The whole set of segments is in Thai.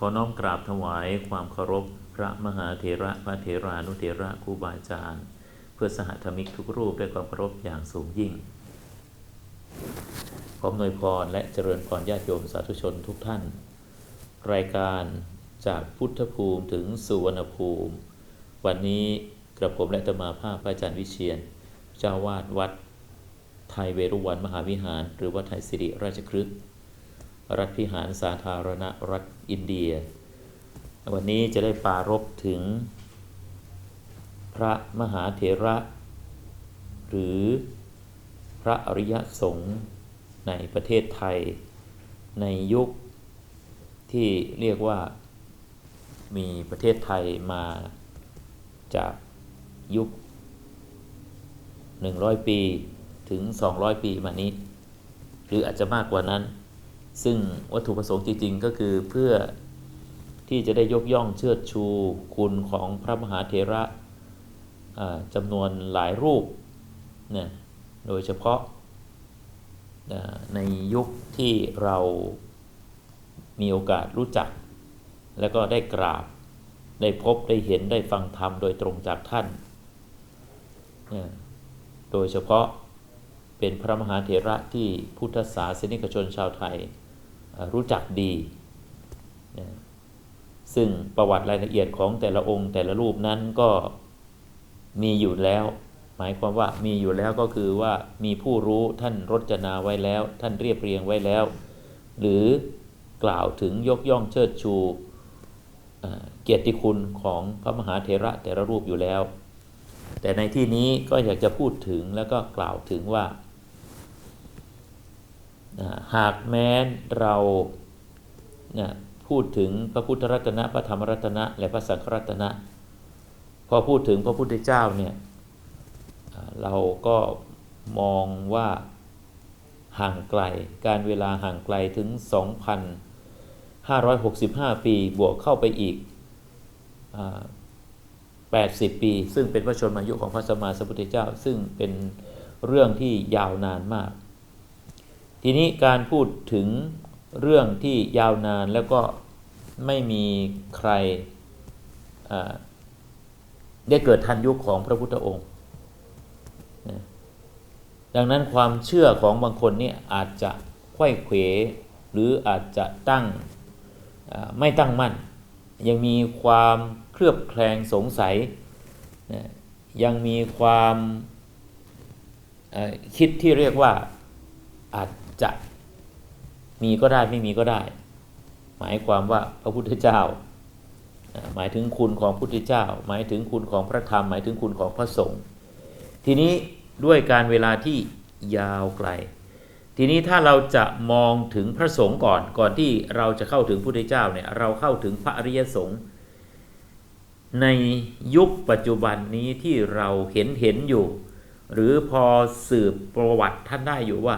ขอน้อมกราบถวายความเคารพพระมหาเถระพระเถรานุเถระครูบาอาจารย์ เพื่อสหธรรมิกทุกรูปด้วยความเคารพอย่างสูงยิ่งขออนวยพรและเจริญพรญาติโยมสาธุชนทุกท่าน รายการจากพุทธภูมิถึงสุวรรณภูมิ วันนี้กระผมและตมาภาพพระอาจารย์วิเชียน เจ้าวาดวัดไทยเวรุวันมหาวิหาร หรือวัดไทยสิริราชครึก รัฐพิหารสาธารณรัฐอินเดีย วันนี้จะได้ปรารบถึง พระมหาเถระ หรือพระอริยสงฆ์ในประเทศไทย ในยุคที่เรียกว่ามีประเทศไทยมาจากยุค 100 ปีถึง 200 ปีมานี้ หรืออาจจะมากกว่านั้น ซึ่งวัตถุประสงค์จริงๆ ก็คือเพื่อที่จะได้ยกย่องเชิดชูคุณของพระมหาเถระจำนวนหลายรูปนะโดยเฉพาะในยุคที่เรามีโอกาสรู้จัก แล้วก็ได้กราบ ได้พบได้เห็นได้ฟังธรรมโดยตรงจากท่านนะโดยเฉพาะเป็นพระมหาเถระที่พุทธศาสนิกชนชาวไทย รู้จักดีนะซึ่งประวัติรายละเอียดของแต่ละองค์แต่ละรูปนั้นก็มีอยู่แล้ว หมายความว่ามีอยู่แล้วก็คือว่ามีผู้รู้ท่านรจนาไว้แล้ว ท่านเรียบเรียงไว้แล้ว หรือกล่าวถึงยกย่องเชิดชูเกียรติคุณของพระมหาเถระแต่ละรูปอยู่แล้ว แต่ในที่นี้ก็อยากจะพูดถึงแล้วก็กล่าวถึงว่า หากแม้นเราพูดถึงพระพุทธรัตนะพระธรรมรัตนะ และพระสังฆรัตนะ พอพูดถึงพระพุทธเจ้าเนี่ยเราก็มองว่าห่างไกลการเวลาห่างไกลถึง 2,565 ปีบวกเข้าไปอีกอ80 ปี ซึ่งเป็นพระชนมายุของพระสัมมาสัมพุทธเจ้า ซึ่งเป็นเรื่องที่ยาวนานมาก ทีนี้การพูดถึงเรื่องที่ยาวนานแล้วก็ไม่มีใครได้เกิดทันยุคของพระพุทธองค์ ดังนั้นความเชื่อของบางคนนี่อาจจะไข้เขวหรืออาจจะตั้งไม่ตั้งมั่น ยังมีความเคลือบแคลงสงสัย ยังมีความคิดที่เรียกว่าอาจ จะมีก็ได้ไม่มีก็ได้ หมายความว่าพระพุทธเจ้า หมายถึงคุณของพุทธเจ้า หมายถึงคุณของพระธรรม หมายถึงคุณของพระสงฆ์ทีนี้ด้วยการเวลาที่ยาวไกล ทีนี้ถ้าเราจะมองถึงพระสงฆ์ก่อนก่อนที่เราจะเข้าถึงพุทธเจ้าเนี่ยเราเข้าถึงพระอริยสงฆ์ในยุคปัจจุบันนี้ที่เราเห็นเห็นอยู่ หรือพอสืบประวัติท่านได้อยู่ว่า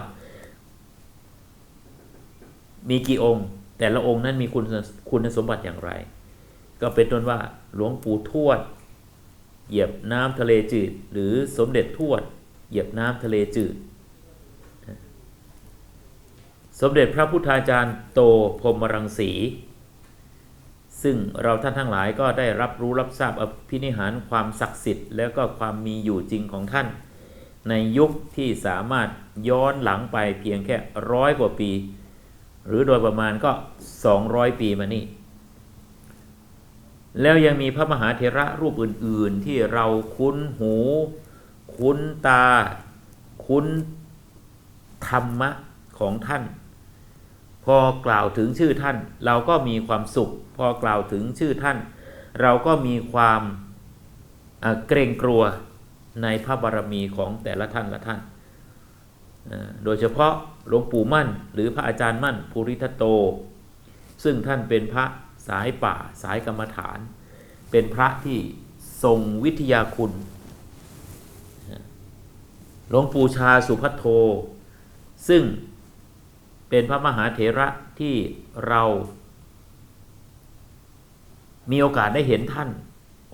มีกี่องค์ แต่ละองค์นั้นมีคุณคุณสมบัติอย่างไร ก็เป็นต้นว่าหลวงปู่ทวด เหยียบน้ำทะเลจืด หรือสมเด็จทวด เหยียบน้ำทะเลจืด สมเด็จพระพุทธาจารย์โตพรมรังสีซึ่งเราท่านทั้งหลายก็ได้รับรู้รับทราบอภินิหารความศักดิ์สิทธิ์ แล้วก็ความมีอยู่จริงของท่าน ในยุคที่สามารถย้อนหลังไปเพียงแค่ร้อยกว่าปี หรือโดยประมาณก็ 200 ปีมานี่ แล้วยังมีพระมหาเถระรูปอื่น ๆ ที่เราคุ้นหู คุ้นตา คุ้นธรรมะของท่าน พอกล่าวถึงชื่อท่าน เราก็มีความสุข พอกล่าวถึงชื่อท่าน เราก็มีความเกรงกลัวในพระบารมีของแต่ละท่านละท่าน โดยเฉพาะ หลวงปู่มั่น หรือพระอาจารย์มั่นภูริทัตโต ซึ่งท่านเป็นพระสายป่าสายกรรมฐาน เป็นพระที่ทรงวิทยาคุณหลวงปู่ชาสุพัทโท ซึ่งเป็นพระมหาเถระที่เรามีโอกาสได้เห็นท่าน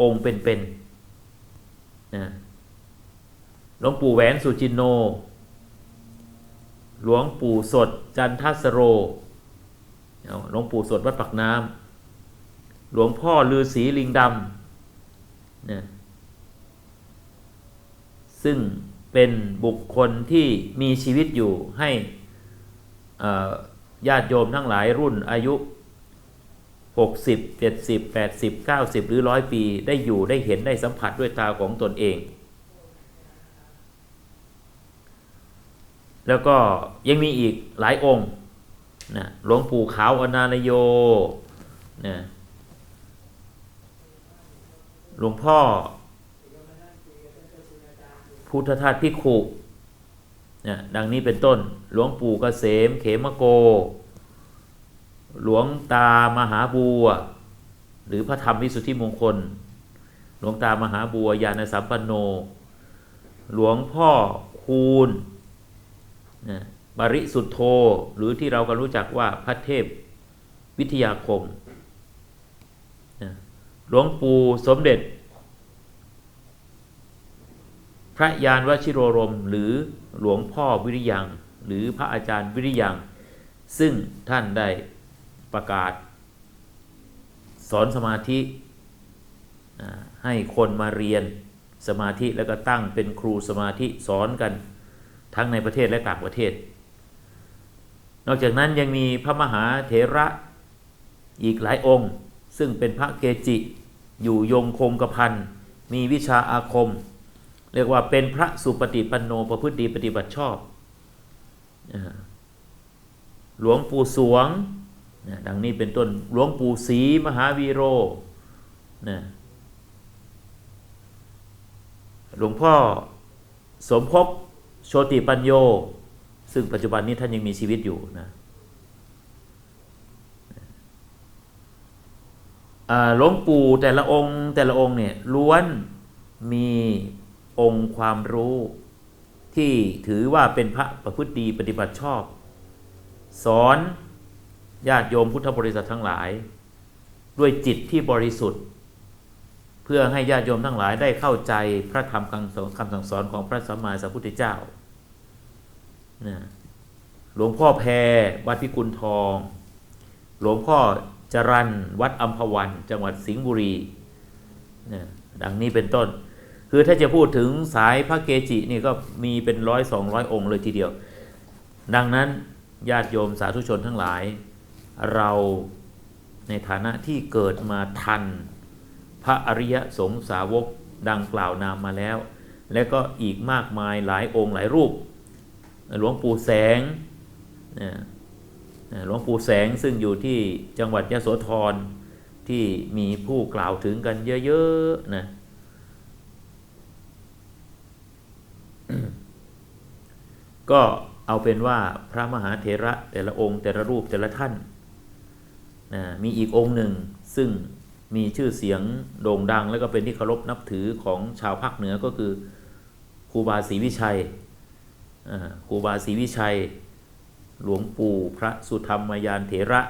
องค์เป็นๆหลวงปู่แหวนสุจินโน หลวงปู่สดจันทสโร หลวงปู่สดวัดปักน้ำ หลวงพ่อฤาษีลิงดำนะซึ่งเป็นบุคคลที่มีชีวิตอยู่ให้ญาติโยมทั้งหลายรุ่นอายุ 60 70 80 90 หรือร้อยปี ได้อยู่ได้เห็นได้สัมผัสด้วยตาของตนเอง แล้วก็ยังมีอีกหลายองค์นะหลวงปู่ขาวอนานโยนะหลวงพ่อ พุทธทาสพิขุนะดังนี้เป็นต้น หลวงปู่เกษม เขมโก หลวงตามหาบัว หรือพระธรรมวิสุทธิมงคล หลวงตามหาบัวยานสัมปันโน หลวงพ่อคูณ บริสุทธโธหรือที่เราก็รู้จักว่าพระเทพวิทยาคมนะหลวงปู่สมเด็จ พระยานวชิโรรม หรือหลวงพ่อวิริยัง หรือพระอาจารย์วิริยัง ซึ่งท่านได้ประกาศ สอนสมาธิให้คนมาเรียนสมาธิแล้วก็ตั้งเป็นครูสมาธิสอนกัน ทั้งในประเทศและต่างประเทศ นอกจากนั้นยังมีพระมหาเถระอีกหลายองค์ ซึ่งเป็นพระเกจิ อยู่ยงคงกระพันมีวิชาอาคม เรียกว่าเป็นพระสุปฏิปันโนประพฤติดีปฏิบัติชอบ หลวงปู่สวงดังนี้เป็นต้นหลวงปู่ศรีมหาวีโรนะหลวงพ่อสมภพ โชติปัญโย ซึ่งปัจจุบันนี้ท่านยังมีชีวิตอยู่นะหลวงปู่แต่ละองค์แต่ละองค์เนี่ยล้วนมีองค์ความรู้ที่ถือว่าเป็นพระประพฤติดีปฏิบัติชอบ สอนญาติโยมพุทธบริษัททั้งหลาย ด้วยจิตที่บริสุทธิ์ เพื่อให้ญาติโยมทั้งหลายได้เข้าใจพระธรรมคำสอนคำสั่งสอนของพระสัมมาสัมพุทธเจ้านะหลวงพ่อแพรวัดพิกุลทอง หลวงพ่อจรันวัดอัมพวัน จังหวัดสิงห์บุรีนะดังนี้เป็นต้น คือถ้าจะพูดถึงสายพระเกจินี่ก็มีเป็นร้อยสองร้อยองค์เลยทีเดียว ดังนั้นญาติโยมสาธุชนทั้งหลาย เราในฐานะที่เกิดมาทัน พระอริยสงสาวกดังกล่าวนามมาแล้ว และก็อีกมากมายหลายองค์หลายรูป หลวงปู่แสงหลวงปู่แสงซึ่งอยู่ที่จังหวัดยะโสธรที่มีผู้กล่าวถึงกันเยอะๆนะก็เอาเป็นว่าพระมหาเถระแต่ละองค์แต่ละรูปแต่ละท่านนะมีอีกองค์หนึ่งซึ่ง มีชื่อเสียงโด่งดัง แล้วก็เป็นที่เคารพนับถือของชาวภาคเหนือก็คือครูบาศรีวิชัยครูบาศรีวิชัย หลวงปู่พระสุธรรมยานเถระ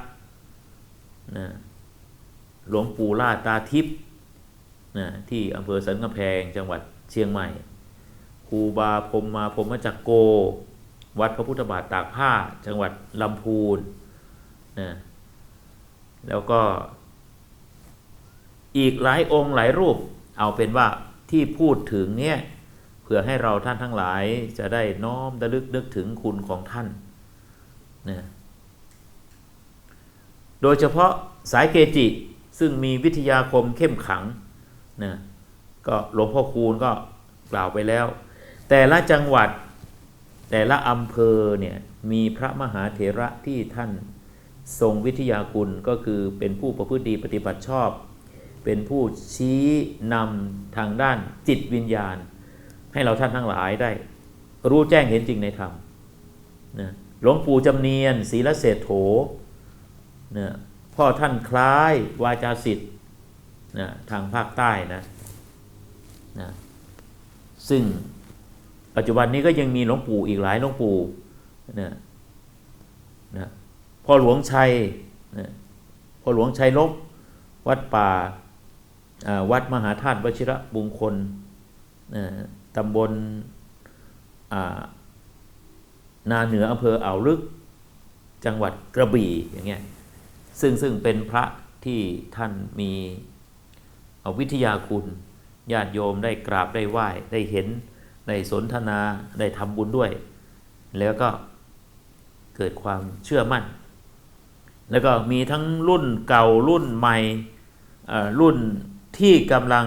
นะหลวงปู่ล่าตาทิพย์นะที่อำเภอสันกำแพงจังหวัดเชียงใหม่ครูบาพรมมาพรมจักรโก วัดพระพุทธบาทตากผ้าจังหวัดลำพูนนะแล้วก็ อีกหลายองค์หลายรูป เอาเป็นว่าที่พูดถึงเนี่ยเพื่อให้เราท่านทั้งหลายจะได้น้อมระลึกนึกถึงคุณของท่านนะโดยเฉพาะสายเกจิซึ่งมีวิทยาคมเข้มขังนะก็หลวงพ่อคูณก็กล่าวไปแล้ว แต่ละจังหวัดแต่ละอำเภอเนี่ยมีพระมหาเถระที่ท่านทรงวิทยาคุณก็คือเป็นผู้ประพฤติดีปฏิบัติชอบ เป็นผู้ชี้นำทางด้านจิตวิญญาณ ให้เราท่านทั้งหลายได้ รู้แจ้งเห็นจริงในธรรมนะหลวงปู่จำเนียนศรีละเศรษโถนะพ่อท่านคล้ายวาจาสิทธิ์นะทางภาคใต้นะนะซึ่งปัจจุบันนี้ก็ยังมีหลวงปู่อีกหลายหลวงปู่นะนะพ่อหลวงชัยนะพ่อหลวงชัยลบวัดป่า วัดมหาธาตุวชิระบุงคลนตำบลนาเหนืออำเภออ่าวลึกจังหวัดกระบี่อย่างเงี้ยซึ่งซึ่งเป็นพระที่ท่านมีวิทยาคุณญาติโยมได้กราบได้ไหว้ได้เห็นได้สนทนาได้ทำบุญด้วย แล้วก็เกิดความเชื่อมั่น แล้วก็มีทั้งรุ่นเก่ารุ่นใหม่รุ่น ที่กำลัง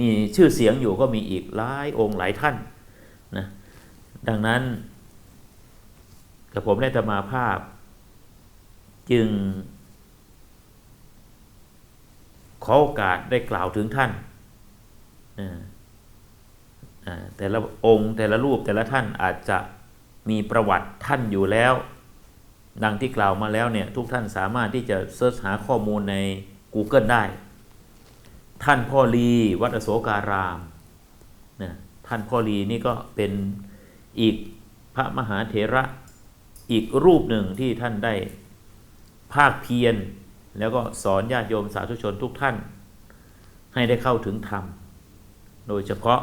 มีชื่อเสียงอยู่ก็มีอีกหลายองค์หลายท่านนะดังนั้นกับผมได้ตมาภาพ จึง ขอโอกาสได้กล่าวถึงท่านแต่ละองค์แต่ละรูปแต่ละท่านอาจจะมีประวัติท่านอยู่แล้ว ดังที่กล่าวมาแล้วเนี่ยทุกท่านสามารถที่จะเสิร์ชหาข้อมูลใน Google ได้ ท่านพ่อลีวัดอโศการามนะท่านพ่อลีนี่ก็เป็นอีกพระมหาเถระอีกรูปหนึ่งที่ท่านได้ภาคเพียรแล้วก็สอนญาติโยมสาธุชนทุกท่าน ให้ได้เข้าถึงธรรม โดยเฉพาะ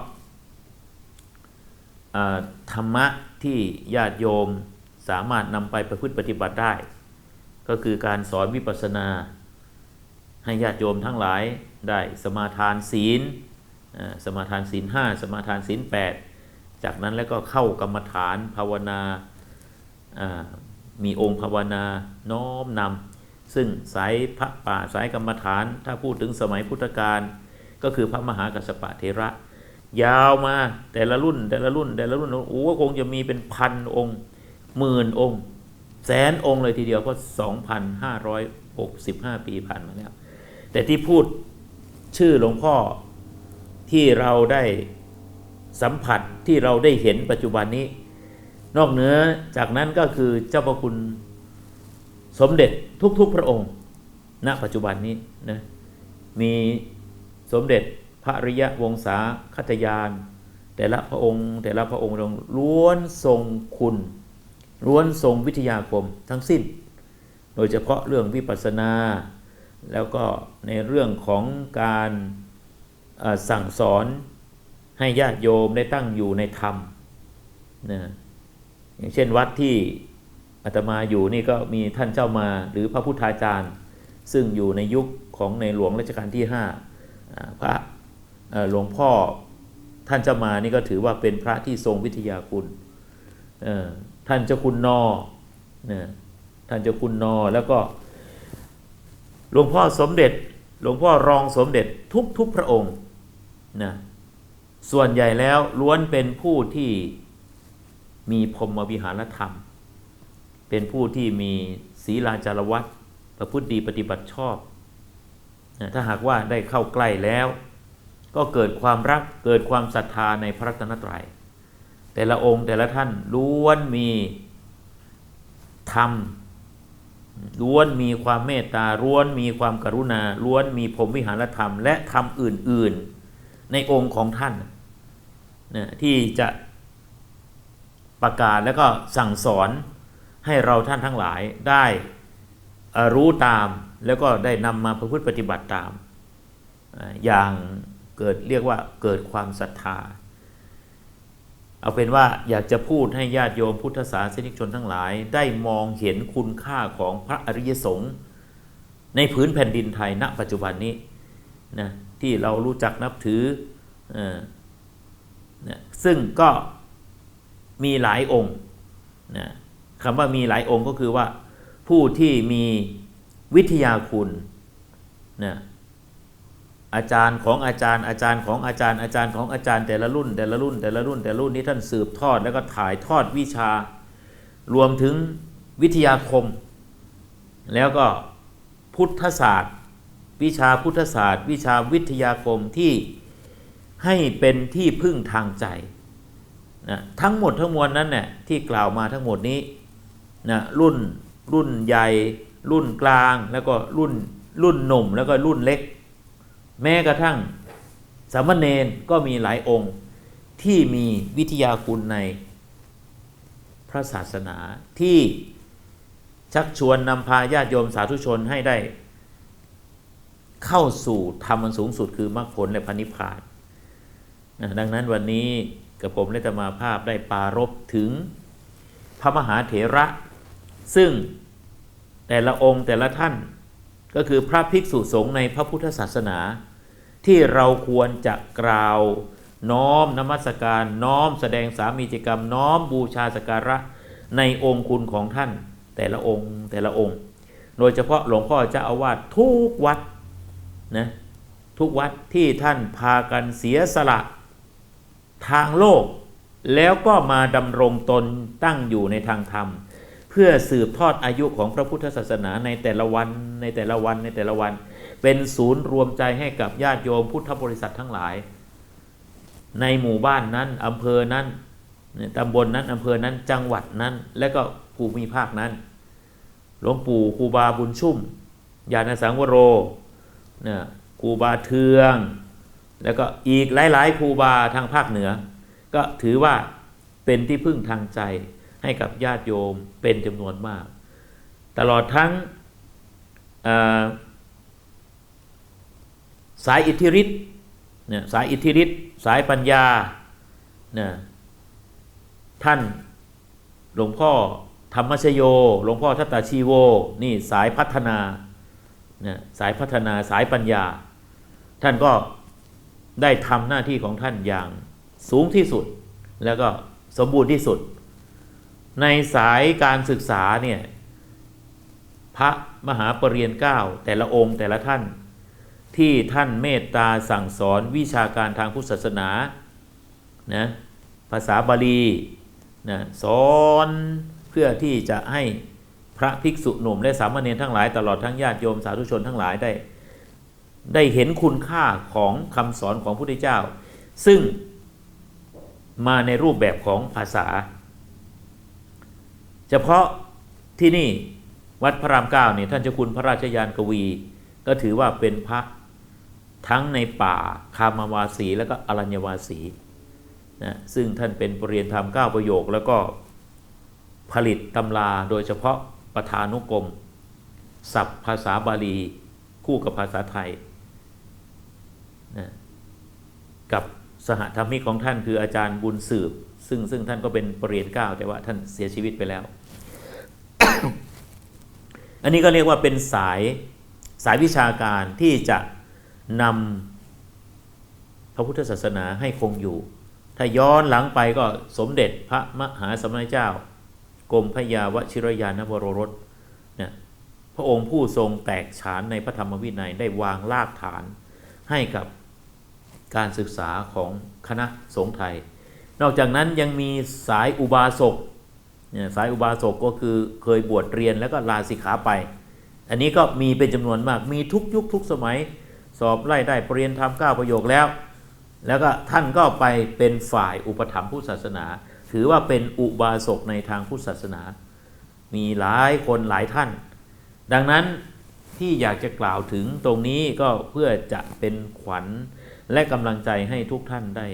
ธรรมะที่ญาติโยมสามารถนำไปประพฤติปฏิบัติได้ ก็คือการสอนวิปัสสนา ให้ญาติโยมทั้งหลายได้สมาทานศีลสมาทานศีลห้าสมาทานศีลแปดจากนั้นแล้วก็เข้ากรรมฐานภาวนามีองค์ภาวนาน้อมนำซึ่งสายพระป่าสายกรรมฐาน ถ้าพูดถึงสมัยพุทธกาลก็คือพระมหากัสสปะเทระ ยาวมาแต่ละรุ่นแต่ละรุ่นแต่ละรุ่นโอ้คงจะมีเป็นพันองค์หมื่นองค์ แสนองค์เลยทีเดียวก็2,565 ปีผ่านมาแล้ว แต่ที่พูดชื่อหลวงพ่อที่เราได้สัมผัสที่เราได้เห็นปัจจุบันนี้ นอกเหนือจากนั้นก็คือเจ้าพระคุณสมเด็จทุกๆพระองค์ ณปัจจุบันนี้นะมีสมเด็จพระริยวงศาคัตยาน แต่ละพระองค์ แต่ละพระองค์ล้วนทรงคุณล้วนทรงวิทยาคมทั้งสิ้น โดยเฉพาะเรื่องวิปัสสนา แล้วก็ในเรื่องของการสั่งสอนให้ญาติโยมได้ตั้งอยู่ในธรรมนะอย่างเช่นวัดที่อาตมาอยู่นี่ก็มีท่านเจ้ามาหรือพระพุทธาจารย์ ซึ่งอยู่ในยุคของในหลวงรัชกาลที่5อ่าพระหลวงพ่อท่านเจ้ามานี่ก็ถือว่าเป็นพระที่ทรงวิทยาคุณท่านเจ้าคุณนอนะท่านเจ้าคุณนอแล้วก็ หลวงพ่อสมเด็จ หลวงพ่อรองสมเด็จทุกทุกพระองค์นะส่วนใหญ่แล้วล้วนเป็นผู้ที่มีพรหมวิหารธรรม เป็นผู้ที่มีศีลาจารวัตประพฤติดีปฏิบัติชอบนะถ้าหากว่าได้เข้าใกล้แล้ว ก็เกิดความรักเกิดความศรัทธาในพระรัตนตรัย แต่ละองค์แต่ละท่านล้วนมีธรรม ล้วนมีความเมตตาล้วนมีความกรุณาล้วนมีพรมวิหารธรรม และธรรมอื่น ๆ ในองค์ของท่านนะที่จะประกาศแล้วก็สั่งสอนให้เราท่านทั้งหลายได้รู้ตามแล้วก็ได้นำมาประพฤติปฏิบัติตาม อย่างเกิดเรียกว่าเกิดความศรัทธา เอาเป็นว่าอยากจะพูดให้ญาติโยมพุทธศาสนิกชนทั้งหลาย ได้มองเห็นคุณค่าของพระอริยสงฆ์ในพื้นแผ่นดินไทยณ ปัจจุบันนี้นะที่เรารู้จักนับถือเออนะซึ่งก็มีหลายองค์นะคำว่ามีหลายองค์ก็คือว่าผู้ที่มีวิทยาคุณนะ อาจารย์ของอาจารย์อาจารย์ของอาจารย์อาจารย์ของอาจารย์แต่ละรุ่น แต่ละรุ่น แต่ละรุ่น แต่ละรุ่นนี้ท่านสืบทอดแล้วก็ถ่ายทอดวิชา รวมถึงวิทยาคม แล้วก็พุทธศาสตร์ วิชาพุทธศาสตร์ วิชาวิทยาคมที่ให้เป็นที่พึ่งทางใจนะทั้งหมดทั้งมวลนั้นเนี่ยที่กล่าวมาทั้งหมดนี้นะรุ่นรุ่นใหญ่ รุ่นกลางแล้วก็รุ่นรุ่นหนุ่มแล้วก็รุ่นเล็ก แม้กระทั่งสามเณรก็มีหลายองค์ที่มีวิทยาคุณในพระศาสนาที่ชักชวนนำพาญาติโยมสาธุชนให้ได้ เข้าสู่ธรรมอันสูงสุดคือมรรคผลและพันิพพานนะดังนั้นวันนี้กับผมและธรรมาภาพได้ปารบถึงพระมหาเถระ ซึ่งแต่ละองค์แต่ละท่านก็คือพระภิกษุสงฆ์ในพระพุทธศาสนา ที่เราควรจะกล่าว น้อมนมัสการน้อมแสดงสามีจิกรรม น้อมบูชาสการะในองค์คุณของท่าน แต่ละองค์แต่ละองค์ โดยเฉพาะหลวงพ่อเจ้าอาวาสทุกวัดนะทุกวัดที่ท่านพากันเสียสละ ทางโลก แล้วก็มาดำรงตนตั้งอยู่ในทางธรรม เพื่อสืบทอดอายุของพระพุทธศาสนาในแต่ละวันในแต่ละวันในแต่ละวัน เป็นศูนย์รวมใจให้กับญาติโยมพุทธบริษัททั้งหลาย ในหมู่บ้านนั้นอำเภอนั้นตำบลนนั้นอำเภอนั้นจังหวัดนั้น และก็ภูมิภาคนั้นหลวงปู่ครูบาบุญชุ่มญาณสังวโรเนี่ยครูบาเทือง แล้วก็อีกหลายๆครูบาทางภาคเหนือ ก็ถือว่าเป็นที่พึ่งทางใจให้กับญาติโยมเป็นจำนวนมาก ตลอดทั้งอ่อ สายอิทธิฤทธิ์เนี่ยสายอิทธิฤทธิ์สายปัญญาเนี่ยท่านหลวงพ่อธรรมชโย หลวงพ่อทัตตาชีโว นี่สายพัฒนาเนี่ยสายพัฒนาสายปัญญา ท่านก็ได้ทำหน้าที่ของท่านอย่างสูงที่สุด แล้วก็สมบูรณ์ที่สุด ในสายการศึกษาเนี่ยพระมหาปรริญญาเก้าแต่ละองค์แต่ละท่าน ที่ท่านเมตตาสั่งสอนวิชาการทางพุทธศาสนานะภาษาบาลีนะสอนเพื่อที่จะให้พระภิกษุหนุ่มและสามเณรทั้งหลายตลอดทั้งญาติโยมสาธุชนทั้งหลายได้ ได้เห็นคุณค่าของคำสอนของพระพุทธเจ้า ซึ่งมาในรูปแบบของภาษา เฉพาะที่นี่วัดพระรามเก้าเนี่ยท่านเจ้าคุณพระราชยานกวี ก็ถือว่าเป็นพระ ทั้งในป่าคามาวาสีและก็อรัญญวาสีนะซึ่งท่านเป็นปรริยนธรรมเก้าประโยค แล้วก็ผลิตตำราโดยเฉพาะประธานุกรมศัพท์ภาษาบาลีคู่กับภาษาไทยนะกับสหธรรมิกของท่านคืออาจารย์บุญสืบ ซึ่งซึ่งท่านก็เป็นปรริญญาเก้าแต่ว่าท่านเสียชีวิตไปแล้ว อันนี้ก็เรียกว่าเป็นสายสายวิชาการที่จะ นำพระพุทธศาสนาให้คงอยู่ ถ้าย้อนหลังไปก็สมเด็จพระมหาสมณเจ้ากรมพระยาวชิรยานวโรรสเนี่ยพระองค์ผู้ทรงแตกฉานในพระธรรมวินัยได้วางรากฐานให้กับการศึกษาของคณะสงฆ์ไทย นอกจากนั้นยังมีสายอุบาสกเนี่ยสายอุบาสกก็คือเคยบวชเรียนแล้วก็ลาสิกขาไป อันนี้ก็มีเป็นจำนวนมากมีทุกยุคทุกสมัย สอบไล่ได้ปรริญญาธรรมเก้าประโยคแล้ว แล้วก็ท่านก็ไปเป็นฝ่ายอุปถัมภ์ผู้ศาสนา ถือว่าเป็นอุบาสกในทางพุทธศาสนา มีหลายคนหลายท่าน ดังนั้นที่อยากจะกล่าวถึงตรงนี้ก็เพื่อจะเป็นขวัญและกำลังใจให้ทุกท่านได้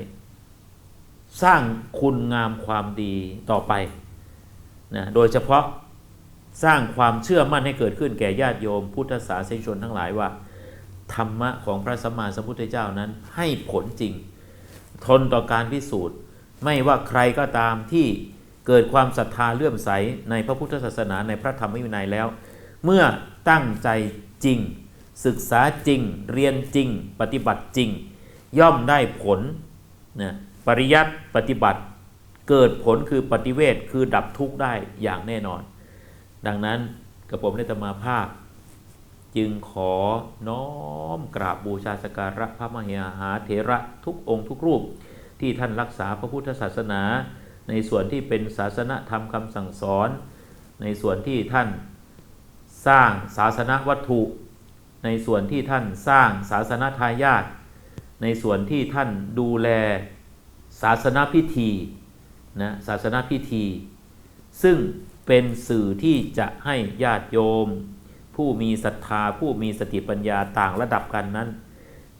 สร้างคุณงามความดีต่อไปนะโดยเฉพาะสร้างความเชื่อมั่นให้เกิดขึ้นแก่ญาติโยม พุทธศาสนิกชนทั้งหลายว่า ธรรมะของพระสัมมาสัมพุทธเจ้านั้นให้ผลจริง ทนต่อการพิสูจน์ ไม่ว่าใครก็ตามที่เกิดความศรัทธาเลื่อมใสในพระพุทธศาสนาในพระธรรมวินัยแล้ว เมื่อตั้งใจจริง ศึกษาจริง เรียนจริง ปฏิบัติจริง ย่อมได้ผลนะปริยัติปฏิบัติเกิดผลคือปฏิเวทคือดับทุกข์ได้อย่างแน่นอน ดังนั้นกระผมได้ตมาภาพ จึงขอน้อมกราบบูชาสการะพระมหาเถระทุกองค์ทุกรูป ที่ท่านรักษาพระพุทธศาสนา ในส่วนที่เป็นศาสนธรรมคำสั่งสอน ในส่วนที่ท่านสร้างศาสนวัตถุ ในส่วนที่ท่านสร้างศาสนทายาทในส่วนที่ท่านดูแลศาสนพิธีนะศาสนพิธี ซึ่งเป็นสื่อที่จะให้ญาติโยม ผู้มีศรัทธา ผู้มีสติปัญญาต่างระดับกันนั้น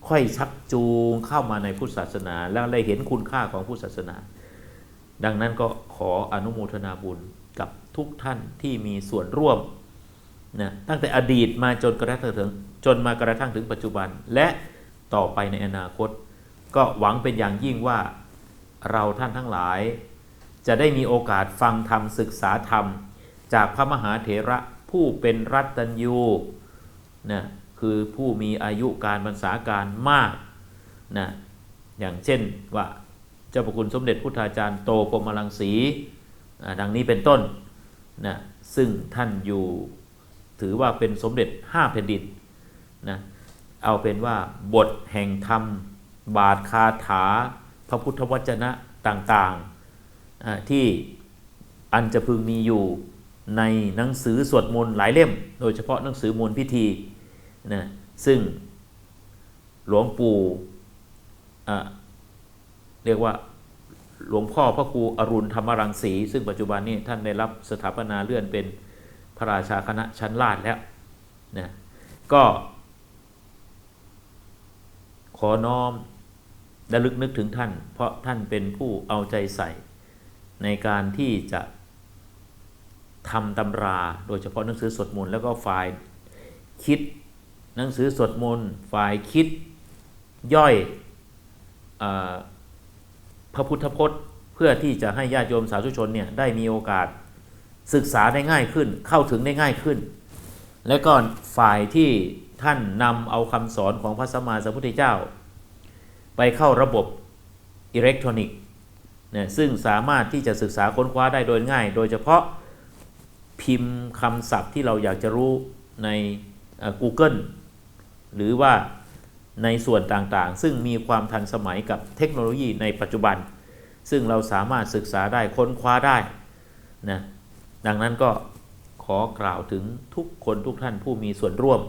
ค่อยชักจูงเข้ามาในพุทธศาสนา แล้วได้เห็นคุณค่าของพุทธศาสนา ดังนั้นก็ขออนุโมทนาบุญกับทุกท่านที่มีส่วนร่วมนะตั้งแต่อดีตมาจนกระทั่งถึงจนมากระทั่งถึงปัจจุบัน และต่อไปในอนาคต ก็หวังเป็นอย่างยิ่งว่าเราท่านทั้งหลาย จะได้มีโอกาสฟังธรรมศึกษาธรรม จากพระมหาเถระ ผู้เป็นรัตตัญญูนะคือผู้มีอายุการบรรษาการมากนะอย่างเช่นว่าเจ้าพระคุณสมเด็จพุทธาจารย์โตพรมรังสีดังนี้เป็นต้นนะซึ่งท่านอยู่ถือว่าเป็นสมเด็จห้าแผ่นดินนะเอาเป็นว่าบทแห่งธรรม บาทคาถา พระพุทธวจนะต่างๆอ่าที่อันจะพึงมีอยู่ ในหนังสือสวดมนต์หลายเล่ม โดยเฉพาะหนังสือมนต์พิธีนะซึ่งหลวงปู่อ่าเรียกว่าหลวงพ่อพระครูอรุณธรรมรังสี ซึ่งปัจจุบันนี้ท่านได้รับสถาปนาเลื่อนเป็นพระราชาคณะชั้นลาดแล้วนะก็ ขอน้อมและลึกนึกถึงท่าน เพราะท่านเป็นผู้เอาใจใส่ในการที่จะ ทำตำรา โดยเฉพาะหนังสือสวดมนต์แล้วก็ฝ่ายคิดหนังสือสวดมนต์ฝ่ายคิดย่อยอพระพุทธพจน์ เพื่อที่จะให้ญาติโยมสาธุชนเนี่ยได้มีโอกาสศึกษาได้ง่ายขึ้น เข้าถึงได้ง่ายขึ้น และก็ฝ่ายที่ท่านนำเอาคำสอนของพระสัมมาสัมพุทธเจ้า ไปเข้าระบบอิเล็กทรอนิกส์เนี่ยซึ่งสามารถที่จะศึกษาค้นคว้าได้โดยง่าย โดยเฉพาะ พิมพ์คำศัพท์ที่เราอยากจะรู้ใน Google หรือว่าในส่วนต่างๆ ซึ่งมีความทันสมัยกับเทคโนโลยีในปัจจุบัน ซึ่งเราสามารถศึกษาได้ค้นคว้าได้นะดังนั้นก็ขอกล่าวถึงทุกคนทุกท่านผู้มีส่วนร่วม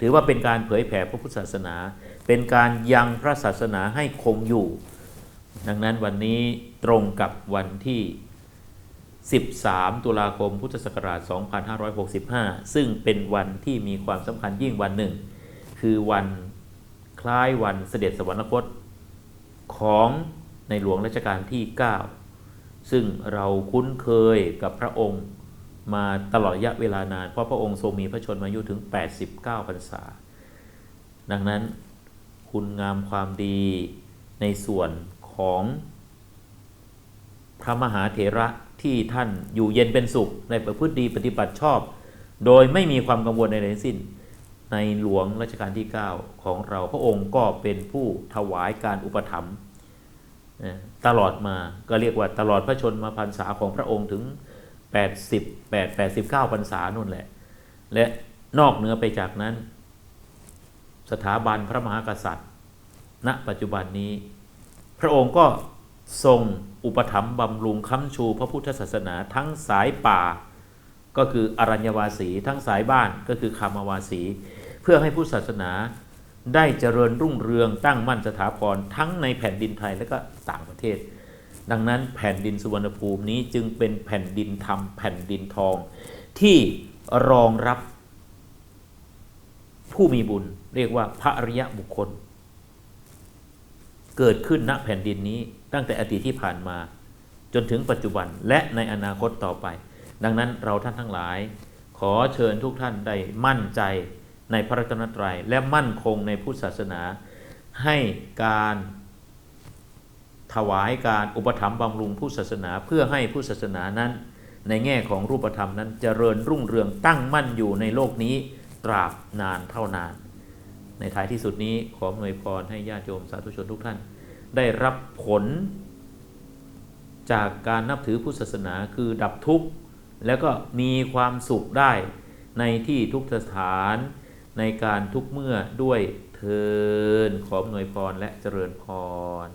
ถือว่าเป็นการเผยแผ่พระพุทธศาสนา เป็นการยังพระศาสนาให้คงอยู่ ดังนั้นวันนี้ตรงกับวันที่ 13 ตุลาคมพุทธศักราช 2565 ซึ่งเป็นวันที่มีความสำคัญยิ่งวันหนึ่ง คือวันคล้ายวันเสด็จสวรรคตของในหลวงรัชกาลที่ 9 ซึ่งเราคุ้นเคยกับพระองค์มาตลอดระยะเวลานาน เพราะพระองค์ทรงมีพระชนมายุถึง 89 พรรษา ดังนั้นคุณงามความดีในส่วนของพระมหาเถระ ที่ท่านอยู่เย็นเป็นสุข ในประพฤติดีปฏิบัติชอบ โดยไม่มีความกังวลใดๆสิ้น ในหลวงรัชกาลที่ 9 ของเราพระองค์ก็เป็นผู้ถวายการอุปถัมภ์ตลอดมาก็เรียกว่าตลอดพระชนมาพรรษาของพระองค์ถึง 80 8 89พรรษานู่นแหละ และนอกเหนือไปจากนั้น สถาบันพระมหากษัตริย์ ณปัจจุบันนี้ พระองค์ก็ทรง อุปถัมภ์บำรุงค้ำชูพระพุทธศาสนาทั้งสายป่า ก็คืออรัญญวาสีทั้งสายบ้านก็คือคามาวาสี เพื่อให้พุทธศาสนาได้เจริญรุ่งเรืองตั้งมั่นสถาพรทั้งในแผ่นดินไทยและก็ต่างประเทศ ดังนั้นแผ่นดินสุวรรณภูมินี้จึงเป็นแผ่นดินธรรมแผ่นดินทอง ที่รองรับผู้มีบุญเรียกว่าพระอริยะบุคคล เกิดขึ้นณแผ่นดินนี้ ตั้งแต่อดีตที่ผ่านมา จนถึงปัจจุบันและในอนาคตต่อไป ดังนั้นเราท่านทั้งหลาย ขอเชิญทุกท่านได้มั่นใจในพระรัตนตรัย และมั่นคงในพุทธศาสนา ให้การถวายการอุปถัมภ์บำรุงพุทธศาสนาเพื่อให้พุทธศาสนานั้น ในแง่ของรูปธรรมนั้นเจริญรุ่งเรืองตั้งมั่นอยู่ในโลกนี้ตราบนานเท่านาน ในท้ายที่สุดนี้ขออวยพรให้ญาติโยมสาธุชนทุกท่าน ได้รับผล จากการนับถือพุทธศาสนาคือดับทุกข์ แล้วก็มีความสุขได้ในที่ทุกสถานในการทุกเมื่อด้วยเทินขออำนวยพรและเจริญพร